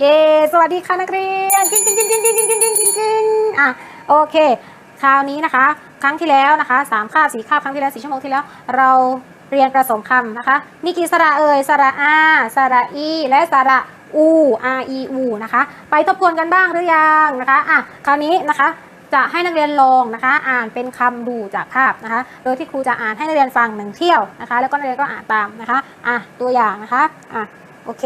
เย้สวัสดีค่ะนักเรียนกิ้งกิ้งกิ้งกิ้งกิ้งกิ้งกิ้งกิ้งกิ้งกิ้งอะโอเค คราวนี้นะคะ ครั้งที่แล้วนะคะสามคาบสี่คาบครั้งที่แล้วสี่ชั่วโมงที่แล้ว เราเรียนผสมคำนะคะ มีกี่สระเอ่ยสระอาสระอีและสระอู r e u นะคะ ไปทบทวนกันบ้างหรือยังนะคะอะคราวนี้นะคะจะให้นักเรียนลองนะคะ อ่านเป็นคำดูจากภาพนะคะ โดยที่ครูจะอ่านให้นักเรียนฟังหนึ่งเที่ยวนะคะ แล้วก็นักเรียนก็อ่านตามนะคะ อะตัวอย่างนะคะ อะโอเค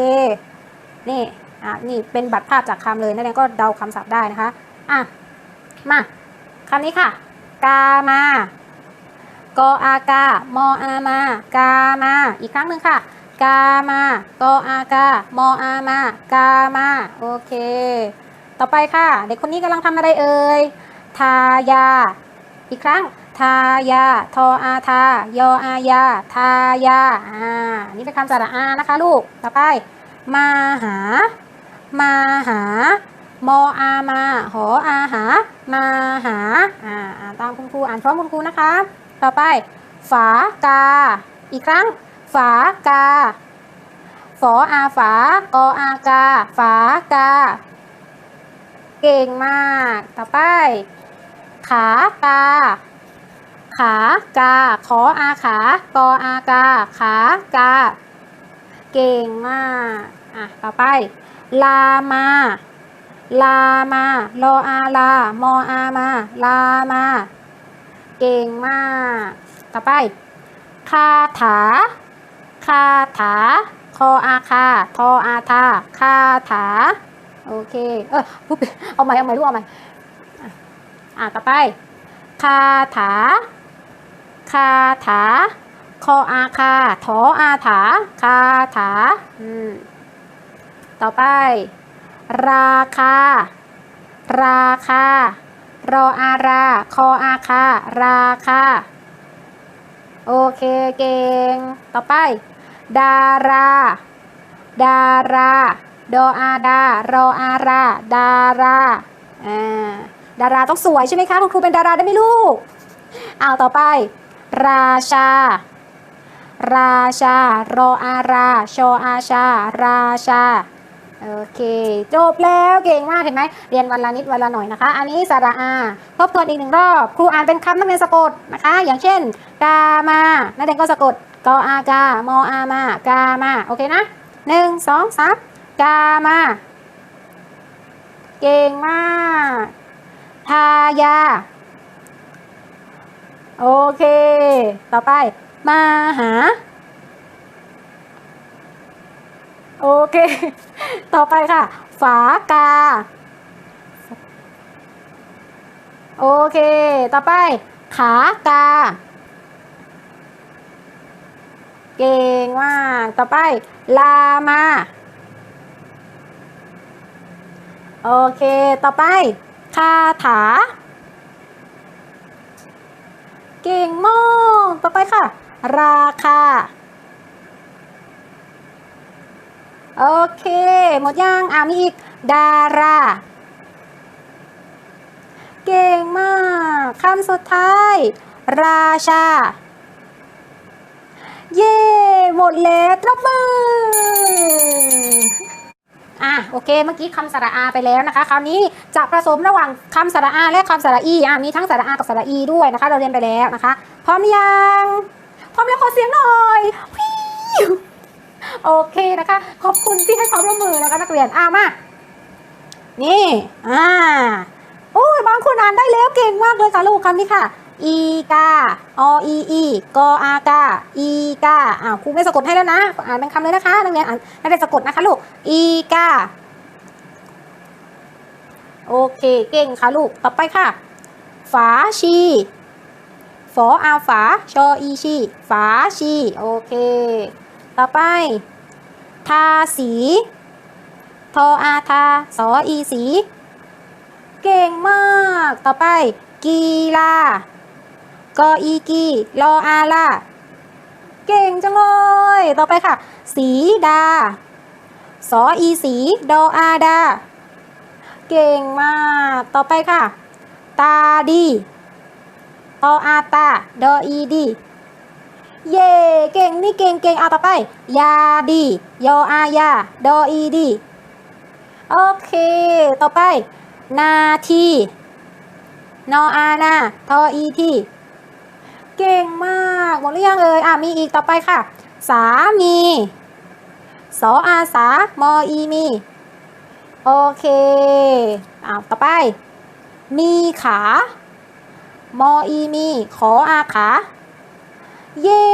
นี่ อะนี่เป็นบัตรภาพจากคำเลยนักเรียนก็เดาคำศัพท์ได้นะคะอะมาคำนี้ค่ะ กามากอากามออามากามาอีกครั้งหนึ่งค่ะ กามากออากามออามากามาโอเค ต่อไปค่ะ เด็กคนนี้กำลังทำอะไรเอ่ยทายา อีกครั้งทายา ทออาทา ยออายา ทายา อ่า นี่เป็นคำสระอานะคะลูก ต่อไป มาหา มาหามออามาหออาหา มาหาอ่าอ่านตามคุณครูอ่านพร้อมคุณครูนะคะ ต่อไป ฝากา อีกครั้ง ฝากาฝออาฝากออากา ฝากา เก่งมาก ต่อไป ขากา ขากา ขออาขากออากา ขากา เก่งมาก อะต่อไป ลามา ลามารออาลา มออามา ลามา เก่งมาก ต่อไป คาถา คาถา คออาคา ทออาทา คาถา โอเค เออพูดผิดเอาใหม่เอาใหม่รู้เอาใหม่อะอะต่อไป คาถา คาถา คออาคา ทออาถา คาถา อืม ต่อไป ราคา ราคารออารา คออาคา ราคา โอเคเก่ง ต่อไป ดารา ดารา ดออาดา รออารา ดาราอ่าดาราต้องสวยใช่ไหมคะ คุณครูเป็นดาราได้ไหมลูกเอาต่อไป ราชา ราชา รออารา ชออาชา ราชา โอเค จบแล้วเก่งมากเห็นไหมเรียนวันละนิดวันละหน่อยนะคะ อันนี้สระอาทบทวนอีกหนึ่งรอบ ครูอ่านเป็นคำนักเรียนสะกดนะคะ อย่างเช่น กามานักเรียนก็สะกดกออากามออามากามาโอเคนะหนึ่งสองสามกามาเก่งมากทายา โอเค ต่อไป มาหา โอเค ต่อไปค่ะ ฝากา โอเค ต่อไป ขากา เก่งมาก ต่อไป ลามา โอเค ต่อไป คาถา เก่งมาก ต่อไปค่ะ ราคา โอเค หมดยังอ่ามีอีก ดารา เก่งมากคำสุดท้าย ราชา เย่หมดแล้วตบมืออะโอเคเมื่อกี้คำสระอาไปแล้วนะคะ คราวนี้จะผสมระหว่างคำสระอาและคำสระอีอะมีทั้งสระอากับสระอีด้วยนะคะ เราเรียนไปแล้วนะคะ พร้อมยัง พร้อมแล้วขอเสียงหน่อยวิว โอเคนะคะ ขอบคุณที่ให้ความร่วมมือนะคะนักเรียนอะมา นี่อ่าโอ้ยบางคนอ่านได้แล้วเก่งมากเลยค่ะลูกคำนี้ค่ะอีกาออีอีกออากาอีกาอ้าวครูไม่สะกดให้แล้วนะ อ่านเป็นคำเลยนะคะนักเรียนอ่านนักเรียนสะกดนะคะลูกอีกาโอเคเก่งค่ะลูกต่อไปค่ะ ฝาชีฝออาฝาชออีชีฝาชีโอเค ต่อไป ทาสีทออาทาสออีสี เก่งมาก ต่อไป กีฬากออีกีรออาลาเก่งจังเลย ต่อไปค่ะ สีดา สออีสี ดออาดา เก่งมาก ต่อไปค่ะ ตาดี ตออาตา ดออีดี เย่เก่งนี่เก่งเก่งเอาต่อไป ยาดียออายาดออีดี โอเค ต่อไป นาทีนออานาทออีทีเก่งมากหมดหรือยังเอ่ยอะมีอีกต่อไปค่ะ สามีสออาสามออีมี โอเคอ้าวต่อไป มีขา มออีมี ขออาขา เย่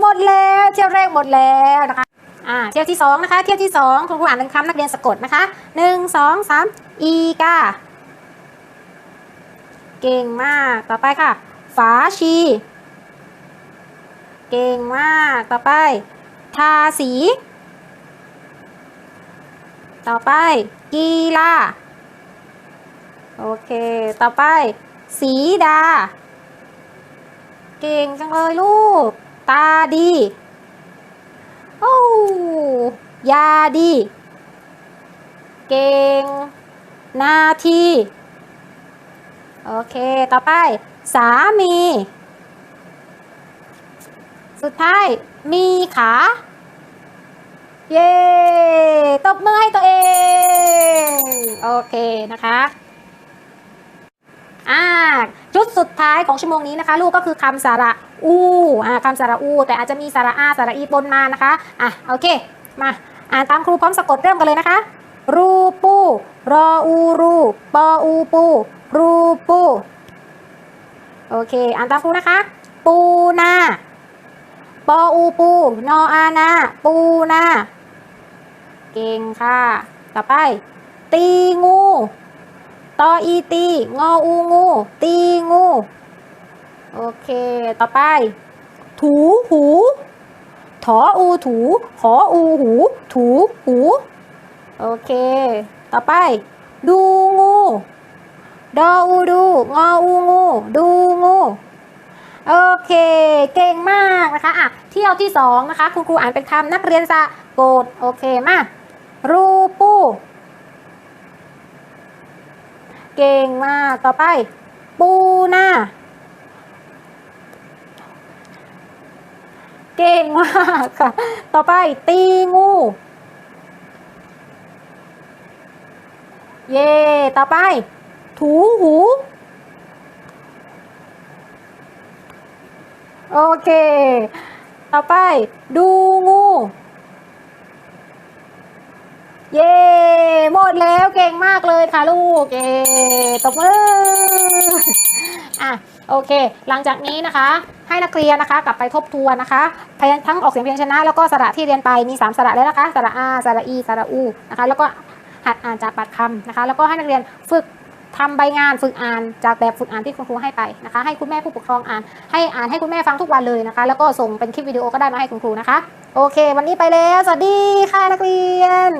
หมดแล้วเที่ยวแรกหมดแล้วนะคะอ่าเที่ยวที่สองนะคะเที่ยวที่สองคุณครูอ่านเป็นคำนักเรียนสะกดนะคะหนึ่งสองสามอีกาเก่งมากต่อไปค่ะ ฝาชี เก่งมากต่อไป ทาสี ต่อไป กีฬาโอเค ต่อไป สีดา เก่งจังเลยลูก ตาดี โอ้ยาดี เก่ง นาที โอเค ต่อไป สามี สุดท้าย มีขา เย้ ตบมือให้ตัวเอง โอเคนะคะ อ่าชุดสุดท้ายของชั่วโมงนี้นะคะ ลูกก็คือคำสระอูอ่าคำสระอู แต่อาจจะมีสระอาสระอีปนมานะคะอะโอเคมาอ่านตามครูพร้อมสะกดเริ่มกันเลยนะคะ รูปูรออูรูปออูปูรูปูโอเคอ่านตามครูนะคะ ปูนาปออูปูนออานาปูนาเก่งค่ะ ต่อไป ตีงู ตออีตี งออูงู ตีงู โอเค ต่อไป ถูหูถออูถูขออูหู ถูหู โอเค ต่อไป ดูงูดออูดู งออูงู ดูงูโอเค เก่งมากนะคะ อะ เที่ยวที่สองนะคะ คุณครูอ่านเป็นคำนักเรียนสะกด โอเค มา รูปู เก่งมากต่อไป ปูนาเก่งมากค่ะ ต่อไปตีงู เย่ต่อไป ถูหู โอเค ต่อไป ดูงู เย้หมดแล้วเก่งมากเลยค่ะลูกเย้ตบมืออะโอเค หลังจากนี้นะคะ ให้นักเรียนนะคะ กลับไปทบทวนนะคะพยงทั้งออกเสียงพยัญชนะ แล้วก็สระที่เรียนไปมี 3 สระแล้วนะคะสระอาสระอีสระอูนะคะ แล้วก็หัดอ่านจากปากคำนะคะ แล้วก็ให้นักเรียนฝึกทำใบงานฝึกอ่านจากแบบฝึกอ่านที่คุณครูให้ไปนะคะ ให้คุณแม่ผู้ปกครองอ่าน ให้อ่านให้คุณแม่ฟังทุกวันเลยนะคะ แล้วก็ส่งเป็นคลิปวิดีโอก็ได้มาให้คุณครูนะคะ โอเค วันนี้ไปแล้ว สวัสดีค่ะนักเรียน